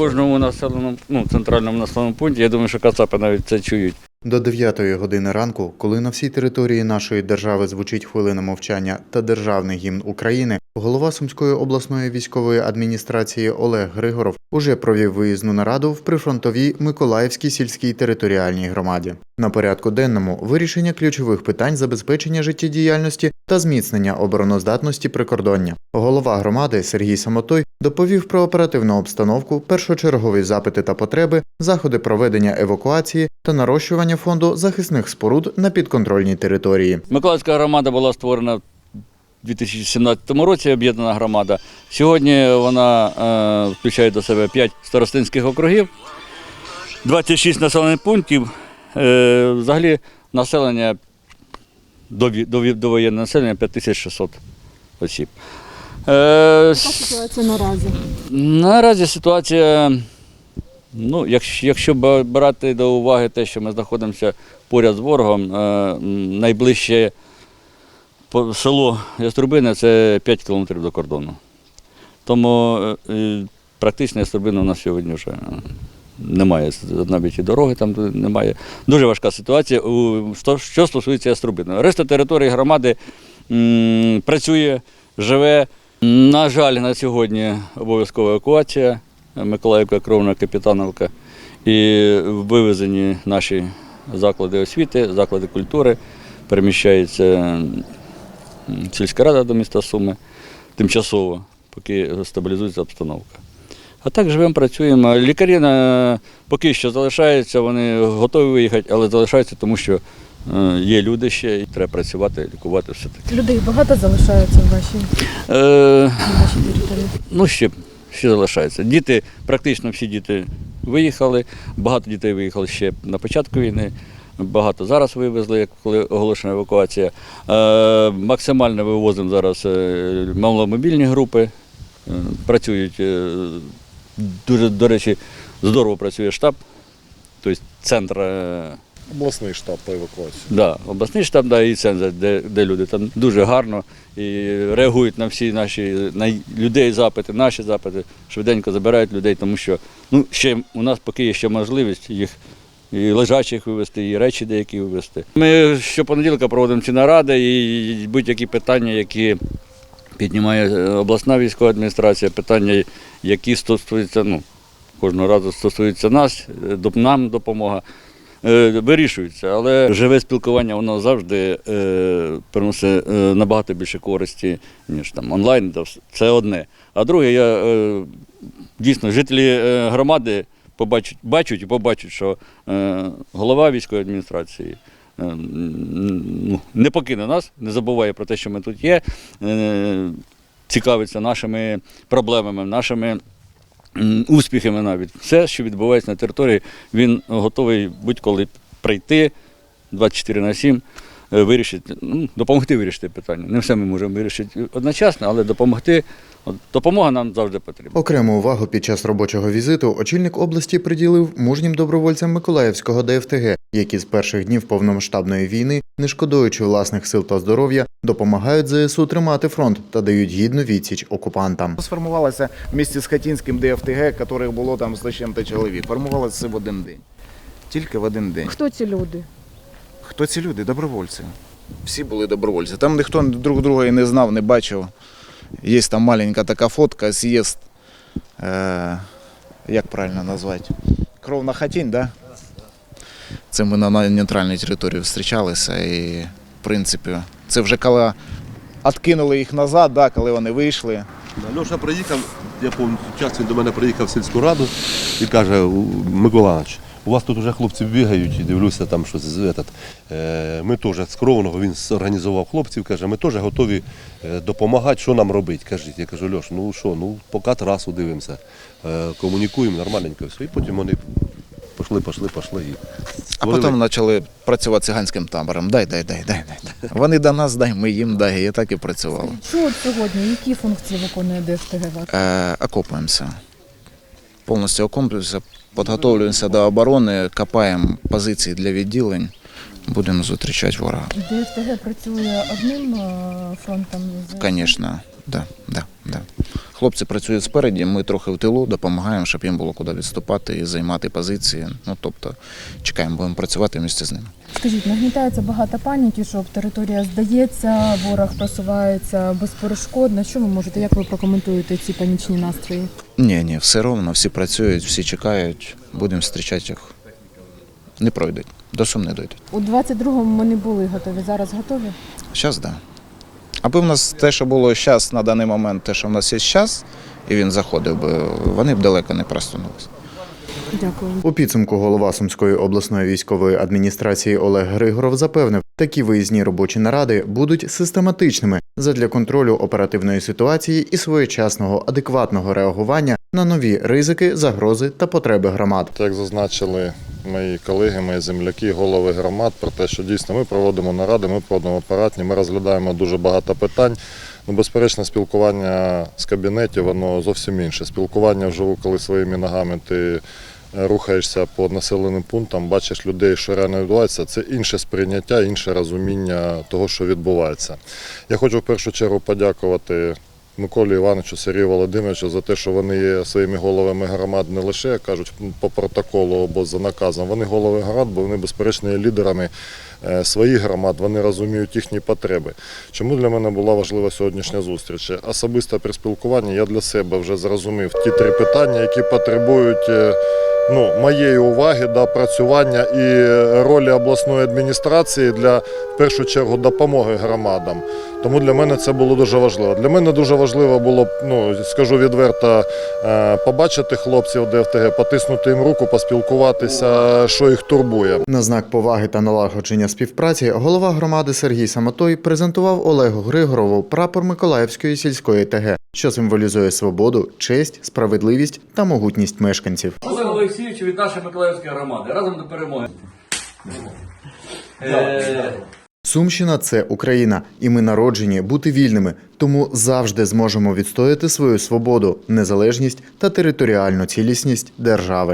кожному населеному, ну, центральному населеному пункті. Я думаю, що Кацапи навіть це чують. До 9 години ранку, коли на всій території нашої держави звучить хвилина мовчання та державний гімн України, голова Сумської обласної військової адміністрації Олег Григоров уже провів виїзну нараду в прифронтовій Миколаївській сільській територіальній громаді. На порядку денному вирішення ключових питань забезпечення життєдіяльності та зміцнення обороноздатності прикордоння. Голова громади Сергій Самотой доповів про оперативну обстановку, першочергові запити та потреби, заходи проведення евакуації та нарощування фонду захисних споруд на підконтрольній території. Миколаївська громада була створена в 2017 році, об'єднана громада. Сьогодні вона е, включає до себе 5 старостинських округів, 26 населених пунктів. Е, взагалі населення до, воєнного населення 5600 осіб. Е, Яка ситуація наразі? Наразі ситуація, ну, якщо, якщо брати до уваги те, що ми знаходимося поряд з ворогом, е, найближче село Яструбине це 5 кілометрів до кордону. Тому е, практично Яструбина у нас сьогодні вже е, немає навіть і дороги там немає. Дуже важка ситуація, що- стосується Яструбини. Решта території громади працює, живе. На жаль, на сьогодні обов'язкова евакуація Миколаївка, Кровна, Капітановка. І вивезені наші заклади освіти, заклади культури, переміщається м, сільська рада до міста Суми тимчасово, поки стабілізується обстановка. А так живемо, працюємо. Лікарі на- поки що залишаються, вони готові виїхати, але залишаються, тому що е, є люди ще, і треба працювати, лікувати все таке. Людей багато залишається в вашій, Е, вашій території. Ну, ще, ще залишається. Діти, практично всі діти виїхали. Багато дітей виїхали ще на початку війни. Багато зараз вивезли, як коли оголошена евакуація. Е, максимально вивозимо зараз е, маломобільні групи. Е, працюють дуже, до речі, здорово працює штаб, тобто центр. обласний штаб по евакуації. Да, обласний штаб, да, і центр, де, де люди там дуже гарно і реагують на всі наші на людей запити, наші запити, швиденько забирають людей, тому що ну, ще у нас поки є ще можливість їх і лежачих вивезти, і речі деякі вивезти. Ми щопонеділка проводимо ці наради і будь-які питання, які піднімає е, обласна військова адміністрація, питання, які стосуються, ну, кожного разу стосуються нас, е, нам допомога е, вирішуються, але живе спілкування воно завжди приносить набагато більше користі, ніж там онлайн. Це одне. А друге, я дійсно жителі громади побачать, бачать і побачать, що е, голова військової адміністрації. е, Ну, не покине нас, не забуває про те, що ми тут є, е, цікавиться нашими проблемами, нашими успіхами навіть. Все, що відбувається на території, він готовий будь-коли прийти 24 на 7, е, вирішити, ну, допомогти вирішити питання. Не все ми можемо вирішити одночасно, але допомогти. Допомога нам завжди потрібна. Окрему увагу під час робочого візиту очільник області приділив мужнім добровольцям Миколаївського ДФТГ, які з перших днів повномасштабної війни, не шкодуючи власних сил та здоров'я, допомагають ЗСУ тримати фронт та дають гідну відсіч окупантам. Сформувалося в місті з Хатінським ДФТГ, яких було там з чим-то чоловік. Формувалося все в один день. Тільки в один день. Хто ці люди? Хто ці люди? Добровольці. Всі були добровольці. Там ніхто друг друга і не знав, не бачив. Є там маленька така фотка, з'їзд. Е, як правильно назвати? Кров на хатінь, так? Да? Це ми на нейтральній території зустрічалися і, в принципі, це вже коли откинули їх назад, да, коли вони вийшли. Льоша приїхав, я пам'ятаю, час він до мене приїхав в сільську раду і каже, «У- Микола Іванович, у вас тут вже хлопці бігають дивлюся там щось. з- Этот, е, ми теж з Кровного, він організував хлопців, каже, ми теж готові е, допомагати, що нам робити. Кажіть, я кажу, Льош, ну що, ну поки трасу дивимося, е, комунікуємо нормальненько все. І потім вони пішли, пішли, пішли. І А потім почали працювати циганським табором. Дай, дай, дай, дай, дай. Вони до нас дай, ми їм дай. І так і працювали. Що от сьогодні? Які функції виконує ДФТГ? Е, окопуємося. Повністю комплекса, підготовлюємося до оборони, копаємо позиції для відділень. Будемо зустрічати ворога. ДФТГ працює одним е, фронтом? Звісно, да, да, да. Хлопці працюють спереді, ми трохи в тилу допомагаємо, щоб їм було куди відступати і займати позиції. Ну тобто чекаємо, будемо працювати місце з ними. Скажіть, нагнітається багато паніки, що територія здається, ворог просувається безперешкодно. Що ви можете, як ви прокоментуєте ці панічні настрої? Ні, ні, все ровно, всі працюють, всі чекають, будемо зустрічати їх. Не пройдуть, до сум не дойдуть. У 22-му ми не були готові. Зараз готові? Зараз так. Да. Аби в нас те, що було зараз на даний момент, те, що в нас є час, і він заходив би, вони б далеко не просунулися. Дякую. У підсумку голова Сумської обласної військової адміністрації Олег Григоров запевнив, такі виїзні робочі наради будуть систематичними задля контролю оперативної ситуації і своєчасного адекватного реагування на нові ризики, загрози та потреби громад. Як зазначили мої колеги, мої земляки, голови громад, про те, що дійсно ми проводимо наради, ми проводимо апаратні, ми розглядаємо дуже багато питань. Ну, безперечно, спілкування з кабінетів, воно зовсім інше. Спілкування вживу, коли своїми ногами ти е, рухаєшся по населеним пунктам, бачиш людей, що реально відбувається, це інше сприйняття, інше розуміння того, що відбувається. Я хочу в першу чергу подякувати Миколі Івановичу, Сергію Володимировичу за те, що вони є своїми головами громад не лише як кажуть по протоколу або за наказом. Вони голови громад, бо вони безперечно є лідерами е, своїх громад, вони розуміють їхні потреби. Чому для мене була важлива сьогоднішня зустріч? Особисто при спілкуванні я для себе вже зрозумів ті три питання, які потребують. Ну, моєї уваги, да, працювання і ролі обласної адміністрації для в першу чергу допомоги громадам. Тому для мене це було дуже важливо. Для мене дуже важливо було, ну скажу відверто, е, побачити хлопців ДФТГ, потиснути їм руку, поспілкуватися, що їх турбує. На знак поваги та налагодження співпраці голова громади Сергій Самотой презентував Олегу Григорову прапор Миколаївської сільської ТГ, що символізує свободу, честь, справедливість та могутність мешканців. Олег Олексійович від нашої Миколаївської громади. Разом до перемоги. Е, Сумщина це Україна, і ми народжені бути вільними, тому завжди зможемо відстояти свою свободу, незалежність та територіальну цілісність держави.